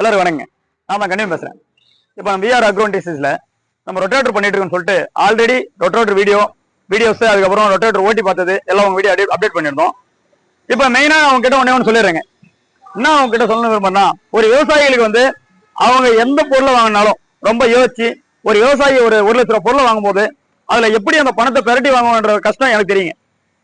எல்லாரும் வணங்க நான் தான் கண்டிப்பா பேசுறேன். இப்போ நம்ம விஆர் அக்ரோன்டிசஸ்ல நம்ம ரொட்டேட்டர் பண்ணிட்டு இருக்கோம்னு சொல்லிட்டு ஆல்ரெடி ரொட்டேட்டர் வீடியோ வீடியோஸ் அதுக்கப்புறம் ரொட்டேட்டர் ஓட்டி பார்த்தது எல்லாம் உங்க வீடியோ அப்டேட் பண்ணியிருந்தோம். இப்போ மெயினா அவங்க கிட்ட ஒண்ணே ஒன்று சொல்லிடுறேங்க. என்ன அவங்க கிட்ட சொல்லணும் விரும்புறேன்னா ஒரு விவசாயிகளுக்கு வந்து அவங்க எந்த பொருளை வாங்கினாலும் ரொம்ப யோசிச்சு ஒரு விவசாயி ஒரு ஒரு லட்ச ரூபா பொருளை வாங்கும்போது அதுல எப்படி அந்த பணத்தை பெரட்டி வாங்குவோன்ற கஷ்டம் எனக்கு தெரியுங்க.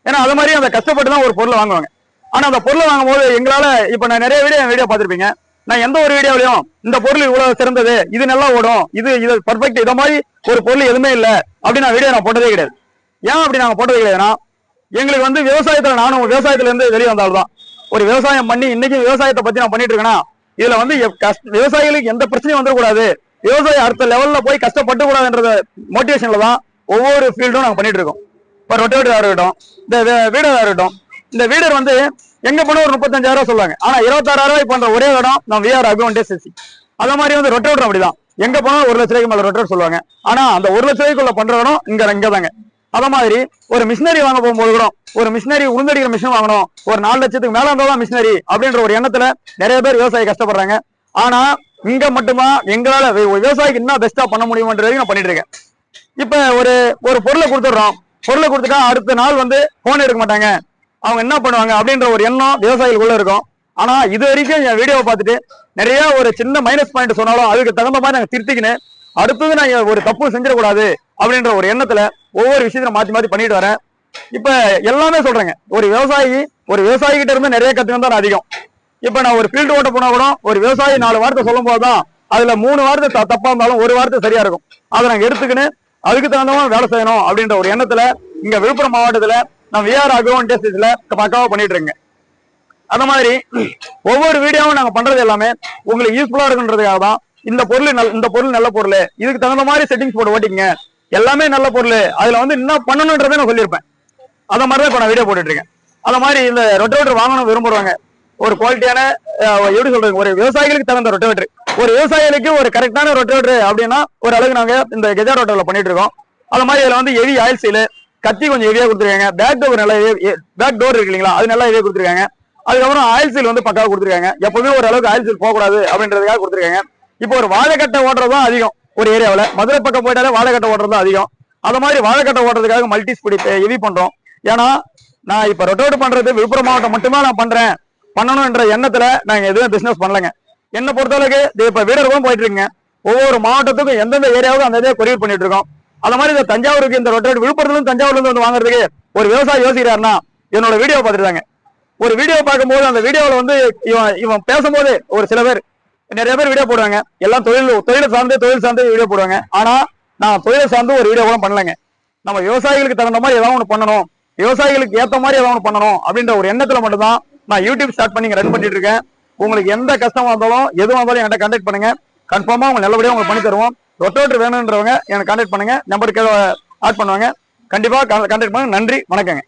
ஏன்னா அது மாதிரி அந்த கஷ்டப்பட்டு தான் ஒரு பொருளை வாங்குவாங்க. ஆனா அந்த பொருளை வாங்கும்போது எங்களால இப்ப நான் நிறைய வீடியோ வீடியோ பார்த்திருப்பீங்க. நான் எந்த ஒரு வீடியோலையும் இந்த பொருள் இவ்வளவு சிறந்தது இது நல்லா ஓடும் இது இது பர்ஃபெக்ட் இதை மாதிரி ஒரு பொருள் எதுவுமே இல்லை அப்படின்னு நான் வீடியோ நான் போட்டதே கிடையாது. ஏன் அப்படி நாங்கள் போட்டது கிடையாதுன்னா எங்களுக்கு வந்து விவசாயத்தில் நானும் விவசாயத்துல இருந்து வெளியே வந்தால்தான். ஒரு விவசாயம் பண்ணி இன்னைக்கு விவசாயத்தை பத்தி நான் பண்ணிட்டு இருக்கேன்னா இதுல வந்து எப்- கஷ்ட- விவசாயிகளுக்கு எந்த பிரச்சனையும் வந்துடக்கூடாது. விவசாயம் அடுத்த லெவல்ல போய் கஷ்டப்பட்டு கூடாதுன்றத மோட்டிவேஷன்ல தான் ஒவ்வொரு ஃபீல்டும் நாங்கள் பண்ணிட்டு இருக்கோம். இப்போ ரொட்டேட்டரா இருக்கட்டும் இந்த வீடரா இருக்கட்டும் இந்த வீடர் வந்து எங்க போனா ஒரு முப்பத்தஞ்சாயிரம் ரூபாய் சொல்லுவாங்க. ஆனா இருபத்தாறாயிரம் ரூபாய் பண்ற ஒரே இடம் நம்ம விஆர் அக்ரோன் சிசி. அத மாதிரி வந்து ரொட்டேட்டர் அப்படிதான். எங்க போனாலும் ஒரு லட்ச ரூபாய்க்கு மேல ரொட்டேட்டர் சொல்லுவாங்க. ஆனா அந்த ஒரு லட்ச ரூபாய்க்குள்ள பண்ற இடம் இங்க இங்க தாங்க. அத மாதிரி ஒரு மிஷினரி வாங்க போகும்போது கூட ஒரு மிஷினரி உளுந்தடிக்கிற மிஷின் வாங்கணும். ஒரு நாலு லட்சத்துக்கு மேல இருந்தா தான் மிஷினரி அப்படின்ற ஒரு எண்ணத்துல நிறைய பேர் விவசாயி கஷ்டப்படுறாங்க. ஆனா இங்க மட்டுமா எங்களால வி- விவசாயிக்கு என்ன பெஸ்டா பண்ண முடியுமன்ற வரைக்கும் நான் பண்ணிட்டு இருக்கேன். இப்ப ஒரு ஒரு பொருளை கொடுத்துடுறோம். பொருளை கொடுத்துட்டா அடுத்த நாள் வந்து போன் எடுக்க மாட்டாங்க. அவங்க என்ன பண்ணுவாங்க அப்படின்ற ஒரு எண்ணம் விவசாயிகளுக்குள்ள இருக்கும். ஆனா இது வரைக்கும் என் வீடியோவை பார்த்துட்டு நிறைய ஒரு சின்ன மைனஸ் பாயிண்ட் சொன்னாலும் அதுக்கு தகுந்த மாதிரி நாங்க திருத்திக்கின்னு அடுத்தது நான் ஒரு தப்பு செஞ்சிடக்கூடாது அப்படின்ற ஒரு எண்ணத்துல ஒவ்வொரு விஷயத்தையும் மாத்தி மாத்தி பண்ணிட்டு வரேன். இப்ப எல்லாமே சொல்றேங்க. ஒரு விவசாயி ஒரு விவசாயி கிட்ட இருந்து நிறைய கத்துக்கணும் தான் அதிகம். இப்ப நான் ஒரு ஃபீல்டு ஓட்ட போனா கூட ஒரு விவசாயி நாலு வார்த்தை சொல்லும் போதுதான் அதுல மூணு வார்த்தை த- தப்பா இருந்தாலும் ஒரு வார்த்தை சரியா இருக்கும். அதை நாங்க எடுத்துக்கின்னு அதுக்கு தகுந்த மாதிரி வேலை செய்யணும் அப்படின்ற ஒரு எண்ணத்துல இங்க விழுப்புரம் மாவட்டத்துல நான் விஆர் அக்ரோன் டெஸ்ட்ல பக்காவா பண்ணிட்டு இருக்கேன் அந்த மாதிரி ஒவ்வொரு வீடியோவும் நாங்க பண்றது எல்லாமே உங்களுக்கு யூஸ்ஃபுல்லா இருக்குன்றதுக்காக தான். இந்த பொருள் நல் இந்த பொருள் நல்ல பொருள். இதுக்கு தகுந்த மாதிரி செட்டிங்ஸ் போட்டு ஓட்டிங்க எல்லாமே நல்ல பொருள். அதுல வந்து என்ன பண்ணணுன்றதை நான் சொல்லியிருப்பேன். அதை மாதிரி தான் இப்போ நான் வீடியோ போட்டுட்டு இருக்கேன் அந்த மாதிரி இந்த ரொட்டவேட்டர் வாங்கணும் விரும்புறாங்க ஒரு குவாலிட்டியான எப்படி சொல்றது ஒரு விவசாயிகளுக்கு தகுந்த ரொட்டவேட்டர் ஒரு விவசாயிகளுக்கு ஒரு கரெக்டான ரொட்டவேட்டர் அப்படின்னா ஒரு அளவுக்கு நாங்க இந்த கெஜா ரோட்டர்ல பண்ணிட்டு இருக்கோம். அது மாதிரி இதுல வந்து ஹெவி ஆயில் சீல் கத்தி கொஞ்சம் ஹெவியா கொடுத்துருக்காங்க. பேக் டோர் நல்லா பேக் டோர் இருக்கு இல்லைங்களா? அது நல்லா ஹெவியா கொடுத்துருக்காங்க. அதுக்கப்புறம் ஆயில் சீல் வந்து பக்காவாக கொடுத்துருக்காங்க. எப்பவுமே ஒரு அளவுக்கு ஆயில் சீல் போகக்கூடாது அப்படின்றதுக்காக கொடுத்துருக்காங்க. இப்போ ஒரு வாழைக்கட்டை ஓட்டுறது தான் அதிகம் ஒரு ஏரியாவில் மதுரை பக்கம் போயிட்டாலே வாழைக்கட்டை ஓட்டுறது தான் அதிகம். அந்த மாதிரி வாழைக்கட்டை ஓட்டுறதுக்காக மல்டி ஸ்பீட் ஹெவி பண்றோம். ஏன்னா நான் இப்ப ரொட்டோடு பண்றது விழுப்புரம் மாவட்டம் மட்டுமே நான் பண்றேன். பண்ணணும்ன்ற எண்ணத்துல நாங்க எதுவும் பிசினஸ் பண்ணலங்க. என்ன பொறுத்தளவுக்கு இது இப்ப வீரர்களும் போயிட்டு இருக்கீங்க. ஒவ்வொரு மாவட்டத்துக்கும் எந்தெந்த ஏரியாவுக்கும் அந்த இதை கொரியர் பண்ணிட்டு இருக்கோம். அது மாதிரி இந்த தஞ்சாவூருக்கு இந்த ரொட்டேட் விழுப்புரத்துல இருந்து தஞ்சாவூர்ல இருந்து வந்து வாங்குறதுக்கு ஒரு விவசாயி யோசிக்கிறாருன்னா என்னோட வீடியோ பார்த்துட்டாங்க ஒரு வீடியோ பார்க்கும்போது அந்த வீடியோவில் வந்து இவன் இவன் பேசும்போது ஒரு சில பேர் நிறைய பேர் வீடியோ போடுவாங்க. எல்லாம் தொழில் தொழிலை சார்ந்து தொழில் சார்ந்து வீடியோ போடுவாங்க. ஆனால் நான் தொழில் சார்ந்து ஒரு வீடியோ கூட பண்ணலங்க. நம்ம விவசாயிகளுக்கு தகுந்த மாதிரி ஏதாவது ஒன்று பண்ணணும். விவசாயிகளுக்கு ஏற்ற மாதிரி ஏதாவது ஒன்று பண்ணணும் அப்படின்ற ஒரு எண்ணத்தில் மட்டும்தான் நான் யூடியூப் ஸ்டார்ட் பண்ணி ரன் பண்ணிட்டு இருக்கேன். உங்களுக்கு எந்த கஷ்டமாக இருந்தாலும் எதுவாக இருந்தாலும் என்கிட்ட கண்டக்ட் பண்ணுங்க. கன்ஃபார்மாக உங்களுக்கு நல்லபடியாக உங்களுக்கு பண்ணி தருவோம். ரொட்டோட்டர் வேணுன்றவங்க எனக்கு கான்டாக்ட் பண்ணுங்க. நம்பருக்கு ஆட் பண்ணுவாங்க. கண்டிப்பாக கான்டாக்ட் பண்ணுங்க. நன்றி. வணக்கங்க.